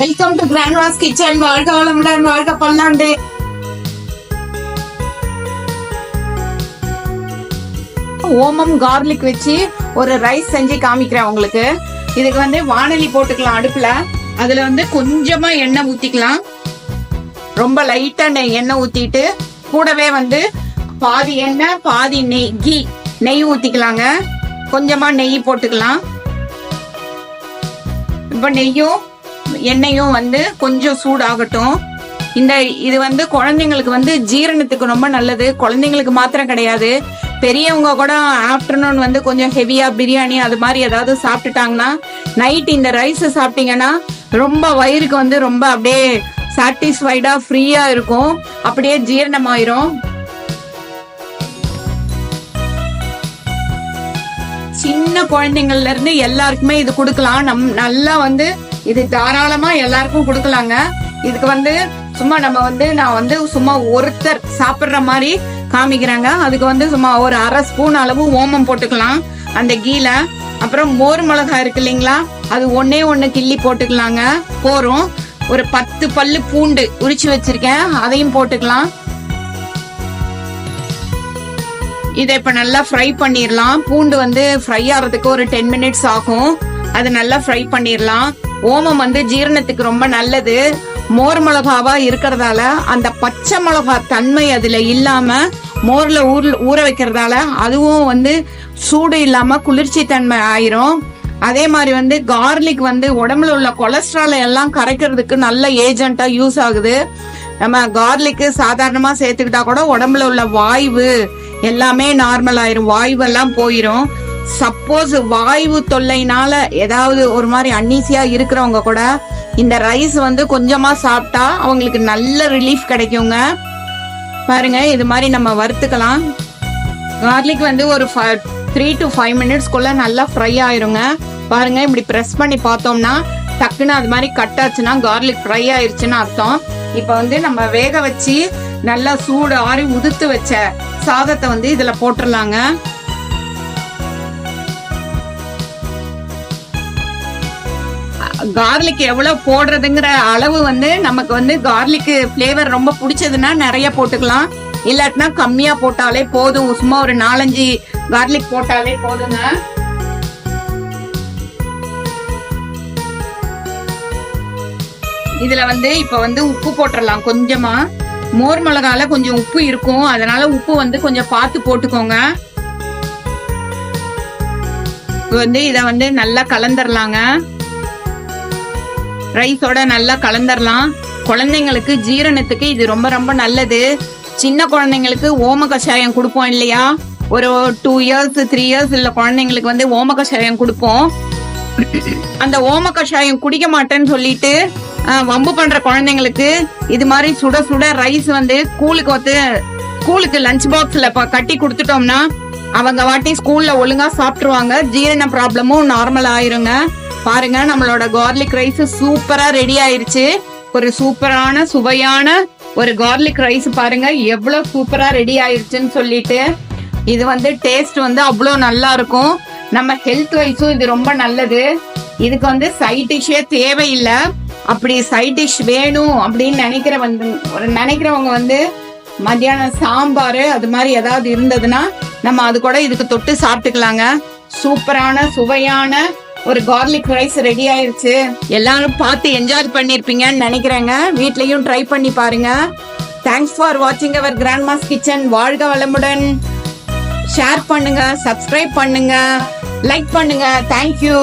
Welcome to grand வாஸ் kitchen வாழ்க வளமுடன் வாழ்க பல்லாண்டு. ஓமம் கார்லிக் வச்சு ஒரு ரைஸ் செஞ்சு காமிக்கிறேன் உங்களுக்கு. இதுக்கு வந்து வானலி போட்டுக்கலாம் அடுப்புல. அதுல வந்து கொஞ்சமா எண்ணெய் ஊத்திக்கலாம். ரொம்ப லைட்டா நெய் எண்ணெய் ஊத்திட்டு கூடவே வந்து பாதி எண்ணெய் பாதி நெய் கீ நெய் ஊத்திக்கலாங்க. கொஞ்சமா நெய் போட்டுக்கலாம். இப்போ நெய்யும் எண்ணெயும் வந்து கொஞ்சம் சூடாகட்டும். இந்த இது வந்து குழந்தைங்களுக்கு வந்து ஜீரணத்துக்கு ரொம்ப நல்லது. குழந்தைங்களுக்கு மாத்திரம் கிடையாது. பெரியவங்க கூட ஆஃப்டர்நூன் வந்து கொஞ்சம் ஹெவியா பிரியாணி அது மாதிரி ஏதாவது சாப்பிட்டுட்டாங்கன்னா நைட் இந்த ரைஸ் சாப்பிட்டீங்கன்னா ரொம்ப வயிறுக்கு வந்து ரொம்ப அப்படியே சாட்டிஸ்ஃபைடா ஃப்ரீயா இருக்கும். அப்படியே ஜீரணமாயிரும். சின்ன குழந்தைங்கள்ல இருந்து எல்லாருக்குமே இது கொடுக்கலாம். நம் நல்லா வந்து இது தாராளமா எல்லாருக்கும் கொடுக்கலாங்க. இதுக்கு வந்து சும்மா நம்ம வந்து நான் வந்து சும்மா ஒருத்தர் சாப்பிட்ற மாதிரி காமிக்கிறாங்க. அதுக்கு வந்து சும்மா ஒரு அரை ஸ்பூன் அளவு ஓமம் போட்டுக்கலாம். அந்த கீழ அப்புறம் மோர் மிளகாய் இருக்கு இல்லைங்களா? அது ஒன்னே ஒன்று கிள்ளி போட்டுக்கலாங்க. போறோம். ஒரு பத்து பல்லு பூண்டு உரிச்சு வச்சிருக்கேன். அதையும் போட்டுக்கலாம். இதை இப்போ நல்லா ஃப்ரை பண்ணிடலாம். பூண்டு வந்து ஃப்ரை ஆகிறதுக்கு ஒரு டென் மினிட்ஸ் ஆகும். அது நல்லா ஃப்ரை பண்ணிடலாம் ஓமம் வந்து ஜீரணத்துக்கு ரொம்ப நல்லது. மோர் மிளகாவா இருக்கிறதால அந்த பச்சை மிளகா தன்மை அதுல இல்லாம மோர்ல ஊர் ஊற வைக்கிறதால அதுவும் வந்து சூடு இல்லாம குளிர்ச்சி தன்மை ஆயிரும். அதே மாதிரி வந்து கார்லிக் வந்து உடம்புல உள்ள கொலஸ்ட்ராலை எல்லாம் கரைக்கிறதுக்கு நல்ல ஏஜென்ட்டா யூஸ் ஆகுது. நம்ம கார்லிக்கு சாதாரணமா சேர்த்துக்கிட்டா கூட உடம்புல உள்ள வாய்வு எல்லாமே நார்மல் ஆயிரும். வாய்வெல்லாம் போயிரும். சப்போஸ் வாய்வு தொல்லைனால ஏதாவது ஒரு மாதிரி அன்னீசியா இருக்கிறவங்க கூட இந்த ரைஸ் வந்து கொஞ்சமா சாப்பிட்டா அவங்களுக்கு நல்ல ரிலீஃப் கிடைக்குங்க. பாருங்க இது மாதிரி நம்ம வறுத்துக்கலாம். கார்லிக் வந்து ஒரு த்ரீ டு ஃபைவ் மினிட்ஸ்க்குள்ள நல்லா ஃப்ரை ஆயிருங்க. பாருங்க இப்படி ப்ரெஸ் பண்ணி பார்த்தோம்னா டக்குன்னு அது மாதிரி கட் ஆச்சுன்னா கார்லிக் ஃப்ரை ஆயிருச்சுன்னு அர்த்தம். இப்போ வந்து நம்ம வேக வச்சு நல்லா சூடு ஆறி உதுத்து வச்ச சாதத்தை வந்து இதில் போட்டுடலாங்க கார்லிக் எவ்வளவு போடுறதுங்கிற அளவு வந்து நமக்கு வந்து கார்லிக் ஃப்ளேவர் ரொம்ப பிடிச்சதுன்னா நிறைய போட்டுக்கலாம். இல்லாட்டினா கம்மியா போட்டாலே போதும். சும்மா ஒரு நாலஞ்சு கார்லிக் போட்டாலே போதுங்க. இதுல வந்து இப்ப வந்து உப்பு போட்டுடலாம் கொஞ்சமா. மோர் மிளகால கொஞ்சம் உப்பு இருக்கும். அதனால உப்பு வந்து கொஞ்சம் பார்த்து போட்டுக்கோங்க. வந்து இதை வந்து நல்லா கலந்துடலாங்க ரைஸோட நல்லா கலந்துடலாம் குழந்தைங்களுக்கு ஜீரணத்துக்கு இது ரொம்ப ரொம்ப நல்லது. சின்ன குழந்தைங்களுக்கு ஓம கஷாயம் கொடுப்போம் இல்லையா? ஒரு டூ இயர்ஸ் த்ரீ இயர்ஸ் உள்ள குழந்தைங்களுக்கு வந்து ஓம கஷாயம் கொடுப்போம். அந்த ஓம கஷாயம் குடிக்க மாட்டேன்னு சொல்லிட்டு வம்பு பண்ற குழந்தைங்களுக்கு இது மாதிரி சுட சுட ரைஸ் வந்து ஸ்கூலுக்கு வந்து ஸ்கூலுக்கு லஞ்ச் பாக்ஸ்ல கட்டி கொடுத்துட்டோம்னா அவங்க வாட்டி ஸ்கூல்ல ஒழுங்கா சாப்பிட்டுருவாங்க. ஜீரண ப்ராப்ளமும் நார்மல் ஆயிருங்க. பாருங்க நம்மளோட கார்லிக் ரைஸ் சூப்பரா ரெடி ஆயிருச்சு. ஒரு சூப்பரான சுவையான ஒரு கார்லிக் ரைஸ் பாருங்க எவ்வளவு சூப்பரா ரெடி ஆயிருச்சுன்னு சொல்லிட்டு. இது வந்து டேஸ்ட் வந்து அவ்வளோ நல்லா இருக்கும். நம்ம ஹெல்த் வைஸும் இது ரொம்ப நல்லது. இதுக்கு வந்து சைட் டிஷ்ஷே தேவையில்லை. அப்படி சைட் டிஷ் வேணும் அப்படின்னு நினைக்கிற வந்து ஒரு நினைக்கிறவங்க வந்து மத்தியானம் சாம்பார் அது மாதிரி ஏதாவது இருந்ததுன்னா நம்ம அது கூட இதுக்கு தொட்டு சாப்பிட்டுக்கலாங்க. சூப்பரான சுவையான ஒரு கார்லிக் ரைஸ் ரெடி ஆயிருச்சு. எல்லாரும் பார்த்து என்ஜாய் பண்ணிருப்பீங்கன்னு நினைக்கிறேங்க. வீட்லயும் ட்ரை பண்ணி பாருங்க. தேங்க்ஸ் ஃபார் வாட்சிங் அவர் கிராண்ட் மாஸ் கிச்சன் வாழ்க வளமுடன். ஷேர் பண்ணுங்க சப்ஸ்கிரைப் பண்ணுங்க. லைக் பண்ணுங்க. தேங்க்யூ